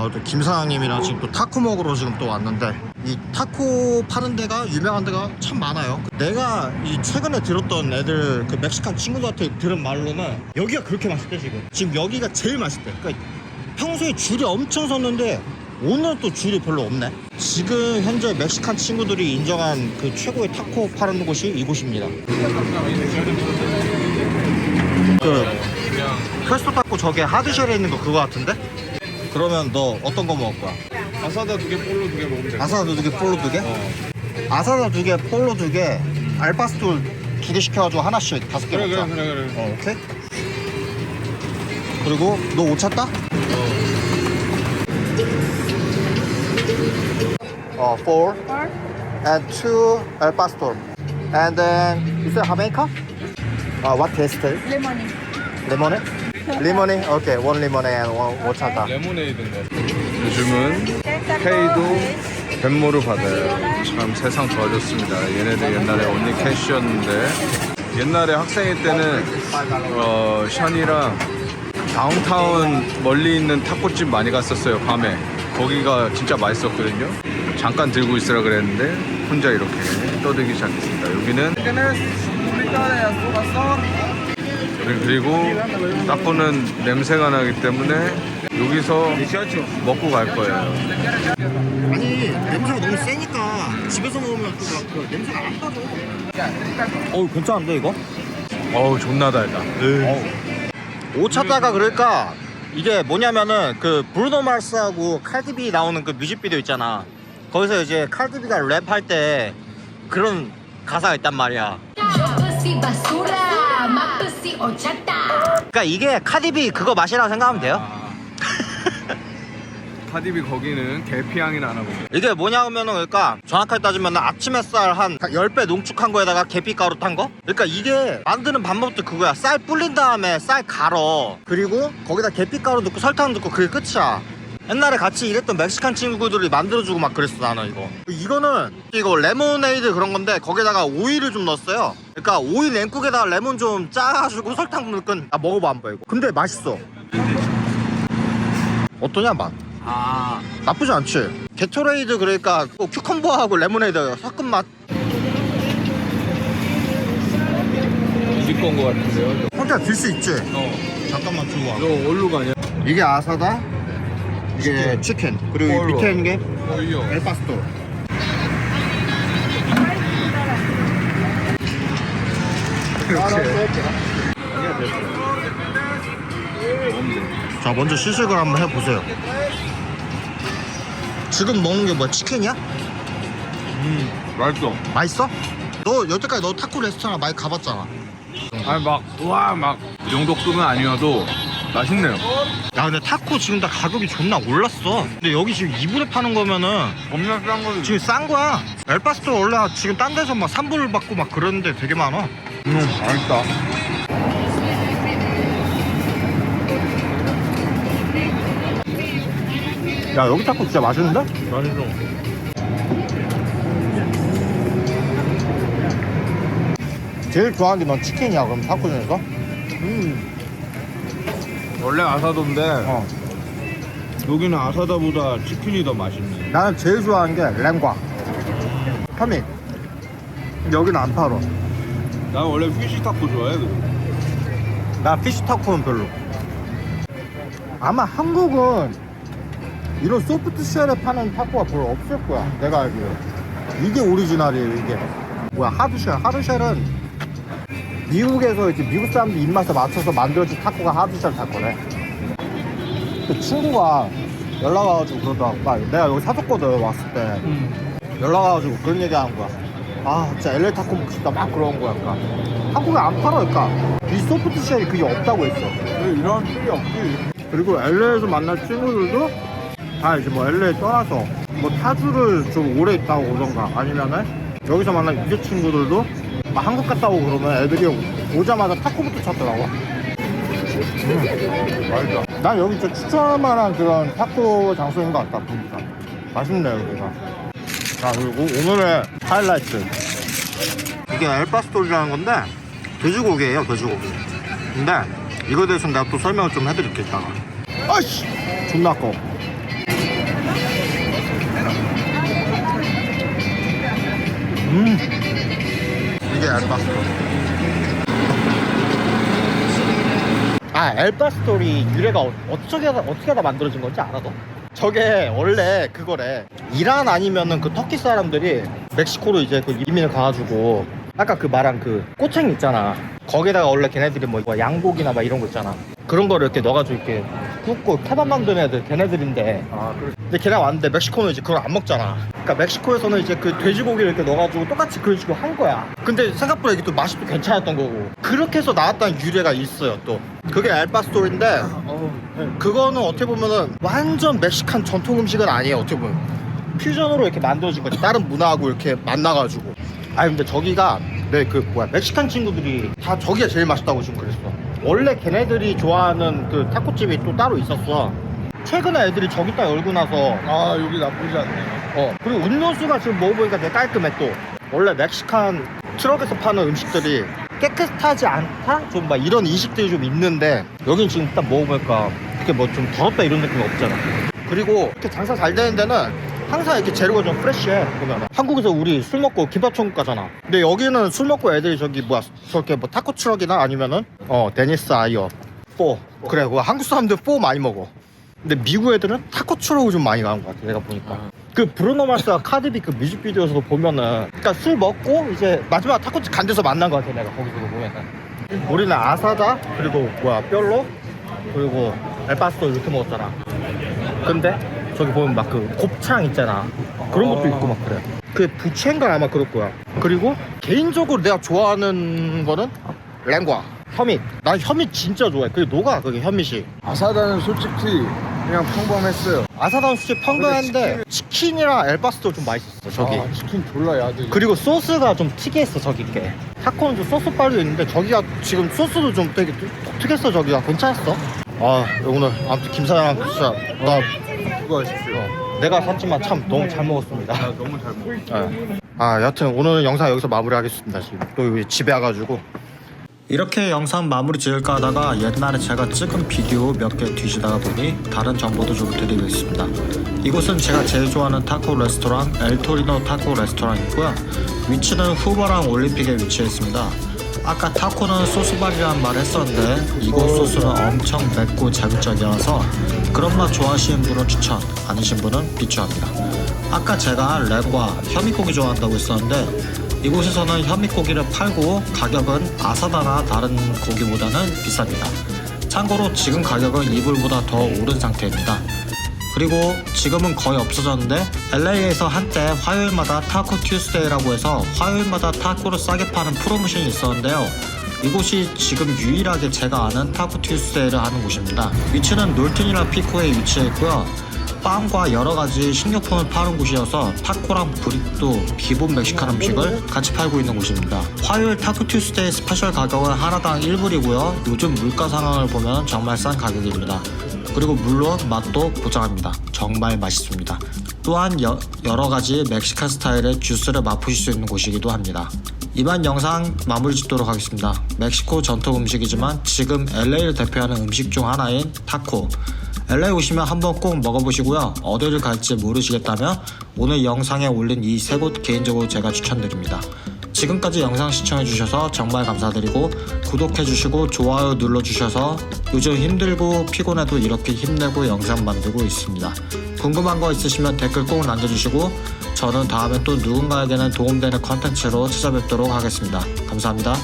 저, 또김 사장님이랑 지금 또 타코 먹으러 지금 또 왔는데 이 타코 파는 데가 유명한 데가 참 많아요. 내가 이 최근에 들었던 애들 그 멕시칸 친구들한테 들은 말로는 여기가 그렇게 맛있대 지금. 지금 여기가 제일 맛있대. 그러니까 평소에 줄이 엄청 섰는데 오늘 또 줄이 별로 없네. 지금 현재 멕시칸 친구들이 인정한 그 최고의 타코 파는 곳이 이곳입니다. 그 크레스토 타코 저게 하드쉘에 있는 거 그거 같은데? 그러면 너 어떤 거 먹을 거야? 아사다 두 개, 볼로 두 개 먹으면 돼. 아사다 두 개, 폴로 두 개? 어. 아사다 두 개, 폴로 두 개, 알파스톨 두 개 시켜가지고 하나씩 다섯 개 그래, 먹자. 그래, 그래, 그래. 어, 오케이. 그리고 너옷 찼다? 어, four and two al pastor. And then is it Jamaica? Uh, what taste? Lemon. 레 레모네? 오케이, one lemonade and one 오차다. 레모네이드인가? 요즘은 페이도 벤모를 받아요. 참 세상 좋아졌습니다. 얘네들 옛날에 언니 캐시였는데 옛날에 학생일 때는 어, 션이랑 다운타운 멀리 있는 탁구집 많이 갔었어요 밤에 거기가 진짜 맛있었거든요 잠깐 들고 있으라 그랬는데 혼자 이렇게 떠들기 시작했습니다 여기는 그리- 그리고 탁구는 냄새가 나기 때문에 여기서 먹고 갈 거예요 아니 냄새가 너무 세니까 집에서 먹으면 또막그 냄새가 안 빠져. 어우 괜찮은데 이거? 어우 존나 달다. 옷 찾다가 그러니까 이게 뭐냐면은 그 브루노 마스하고 칼디비 나오는 그 뮤직비디오 있잖아. 거기서 이제 칼디비가 랩할 때 그런 가사가 있단 말이야. Horchata. 그러니까 이게 카디비 그거 맛이라고 생각하면 돼요. 카디비 거기는 계피향이 나나 보네 이게 뭐냐면은 그러니까 정확하게 따지면 아침 햇살 한 10배 농축한 거에다가 계피가루 탄 거? 그러니까 이게 만드는 방법도 그거야 쌀 불린 다음에 쌀 갈어 그리고 거기다 계피가루 넣고 설탕 넣고 그게 끝이야 옛날에 같이 일했던 멕시칸 친구들이 만들어주고 막 그랬어 나는 이거. 이거는 이거 레모네이드 그런 건데 거기다가 오일을 좀 넣었어요. 그러니까 오일 냉국에다가 레몬 좀 짜가지고 설탕 넣은 아 먹어봐 한번 이거. 근데 맛있어. 어떠냐 맛? 아. 나쁘지 않지? 게토레이드 그러니까 뭐 큐컴버하고 레모네이드 섞은 맛? 우리 건거 같은데요? 혼자 들 수 있지? 어. 잠깐만 들고 와. 이거 어디로 가냐 이게 아사다 이게 치킨. 그리고 이? 밑에 있는 게 엘파스토. 자 먼저 시식을 한번 해보세요. 지금 먹는 게 뭐야? 치킨이야? 음 맛있어. 맛있어? 너 여태까지 너 타코 레스토랑 많이 가봤잖아. 아니 막 우와 막. 이 정도 급은 아니어도 맛있네요. 야 근데 타코 지금 다 가격이 존나 올랐어. 근데 여기 지금 2불에 파는 거면은 겁나 싼 거지. 지금 싼 거야. 엘파스토 원래 지금 딴 데서 막 3불 받고 막 그러는데 되게 많아. 음 맛있다. 야 여기 타코 진짜 맛있는데? 맛있어. 제일 좋아하는 게 넌 치킨이야 그럼 타코 중에서? 음 원래 아사도인데 어. 여기는 아사다보다 치킨이 더 맛있네. 나는 제일 좋아하는 게 랭과. 터미 여기는 안 팔어. 나 원래 피시 타코 좋아해 나 피쉬 타코는 별로. 아마 한국은 이런 소프트 쉘에 파는 타코가 별로 없을 거야. 내가 알기로. 이게 오리지널이에요 이게. 뭐야 하드쉘. 하드쉘은 미국에서 이제 미국 사람들 입맛에 맞춰서 만들어진 타코가 하드쉘 타코래. 그 친구가 연락 와가지고 그러더라고 나 내가 여기 사줬거든 왔을 때. 연락 와가지고 그런 얘기 하는 거야. 아 진짜 LA 타코 먹고 싶다. 막 그런 거야 그러니까 한국에 안 팔아 그러니까. 이 소프트 쉘이 그게 없다고 했어. 이런 필이 없지. 그리고 LA에서 만난 친구들도 다 이제 뭐 LA 떠나서 뭐 타주를 좀 오래 있다고 오던가 아니면은 여기서 만난 이제 친구들도 막 한국 갔다 오고 그러면 애들이 오자마자 타코부터 찾더라고. 음, 맛있다. 난 여기 진짜 추천할 만한 그런 타코 장소인 것 같다 보니까. 맛있네 여기가. 자 그리고 오늘의 하이라이트. 이게 엘파스토리라는 건데 돼지고기예요 돼지고기. 근데 이거에 대해서 내가 또 설명을 좀 해드릴게 이따가. 아이씨! 존나 커 음. 이게 알파스토. 아, 엘바스토리 유래가 어- 어떻게 하다, 어떻게 하다 만들어진 건지 알아, 너? 저게 원래 그거래. 이란 아니면은 그 터키 사람들이 멕시코로 이제 그 이민을 가가지고 아까 그 말한 그 꼬챙이 있잖아. 거기다가 원래 걔네들이 뭐, 뭐 양고기나 막 이런 거 있잖아. 그런 거를 이렇게 넣어가지고 이렇게 굽고 케밥 만드는 애들 걔네들인데 아 그래 근데 걔네가 왔는데 멕시코는 이제 그걸 안 먹잖아. 그러니까 멕시코에서는 이제 그 돼지고기를 이렇게 넣어가지고 똑같이 그런 식으로 한 거야. 근데 생각보다 이게 또 맛이 또 괜찮았던 거고. 그렇게 해서 나왔다는 유래가 있어요 또. 그게 알바스토리인데 그거는 어떻게 보면은 완전 멕시칸 전통 음식은 아니에요 어떻게 보면. 퓨전으로 이렇게 만들어진 거지. 다른 문화하고 이렇게 만나가지고. 아 근데 저기가 내 그 뭐야 멕시칸 친구들이 다 저기가 제일 맛있다고 지금 그랬어. 원래 걔네들이 좋아하는 그 타코집이 또 따로 있었어. 최근에 애들이 저기 딱 열고 나서 아 여기 나쁘지 않네요 어. 그리고 음료수가 지금 먹어보니까 되게 깔끔해 또. 원래 멕시칸 트럭에서 파는 음식들이 깨끗하지 않다? 좀 막 이런 인식들이 좀 있는데 여긴 지금 딱 먹어보니까 이렇게 뭐 좀 더럽다 이런 느낌이 없잖아. 그리고 이렇게 장사 잘 되는 데는 항상 이렇게 재료가 좀 프레쉬해 보면 한국에서 우리 술 먹고 김밥 천국 가잖아. 근데 여기는 술 먹고 애들이 저기 뭐야 저렇게 뭐 타코 트럭이나 아니면은 어 데니스 아이어 포. 그래 그 한국 사람들 포 많이 먹어 근데 미국 애들은 타코 트럭이 좀 많이 나온 것 같아 내가 보니까. 그 브루노 마스와 카드비 그 뮤직비디오에서도 보면은 그러니까 술 먹고 이제 마지막 타코집 간 데서 만난 것 같아 내가 거기서도 보면은. 우리는 아사다 그리고 뭐야 뼈로 그리고 엘바스토 이렇게 먹었잖아. 근데 저기 보면 막 그 곱창 있잖아. 그런 것도 있고 막 그래. 그 부채인가 아마 그럴 거야. 그리고 개인적으로 내가 좋아하는 거는 랭과 혐잇 난 혐잇 진짜 좋아해. 그게 녹아 그게 혐잇이 아사다는 솔직히 그냥 평범했어요. 아사단 수치 평범한데 치킨이랑 엘바스도 좀 맛있었어 저기. 아, 치킨 졸라 야들. 그리고 소스가 좀 특이했어 저기 게 타코는 좀 소스 빨도 있는데 저기가 지금 소스도 좀 되게 독특했어 저기가. 괜찮았어? 아 오늘 아무튼 김사장 진짜 나 수고하십시오. 어, 내가 샀지만 참 너무 잘 먹었습니다. 아 너무 잘 먹었어. 네. 아 여튼 오늘 영상 여기서 마무리하겠습니다 지금. 또 집에 와가지고 이렇게 영상 마무리 지을까 하다가 옛날에 제가 찍은 비디오 몇 개 뒤지다가 보니 다른 정보도 좀 드리겠습니다. 이곳은 제가 제일 좋아하는 타코 레스토랑 엘토리노 타코 레스토랑이고요. 위치는 후보랑 올림픽에 위치해 있습니다. 아까 타코는 소스발이라는 말을 했었는데 이곳 소스는 엄청 맵고 자극적이어서 그런 맛 좋아하시는 분은 추천 아니신 분은 비추합니다. 아까 제가 랩과 혐의고기 좋아한다고 했었는데 이곳에서는 혐의고기를 팔고 가격은 아사다나 다른 고기보다는 비쌉니다 참고로 지금 가격은 이불보다 더 오른 상태입니다 그리고 지금은 거의 없어졌는데 LA에서 한때 화요일마다 타코 튜스데이라고 해서 화요일마다 타코를 싸게 파는 프로모션이 있었는데요. 이곳이 지금 유일하게 제가 아는 타코 튜스데이를 하는 곳입니다. 위치는 놀튼이나 피코에 위치해 있고요. 빵과 여러 가지 식료품을 파는 곳이어서 타코랑 브릭도 기본 멕시칸 음식을 같이 팔고 있는 곳입니다. 화요일 타코 튜스데이 스페셜 가격은 하나당 1불이고요. 요즘 물가 상황을 보면 정말 싼 가격입니다. 그리고 물론 맛도 보장합니다. 정말 맛있습니다. 또한 여, 여러 가지 멕시칸 스타일의 주스를 맛보실 수 있는 곳이기도 합니다. 이만 영상 마무리 짓도록 하겠습니다. 멕시코 전통 음식이지만 지금 LA를 대표하는 음식 중 하나인 타코. LA 오시면 한번 꼭 먹어보시고요. 어디를 갈지 모르시겠다면 오늘 영상에 올린 이 세 곳 개인적으로 제가 추천드립니다. 지금까지 영상 시청해주셔서 정말 감사드리고 구독해주시고 좋아요 눌러주셔서 요즘 힘들고 피곤해도 이렇게 힘내고 영상 만들고 있습니다. 궁금한 거 있으시면 댓글 꼭 남겨주시고 저는 다음에 또 누군가에게는 도움되는 컨텐츠로 찾아뵙도록 하겠습니다. 감사합니다.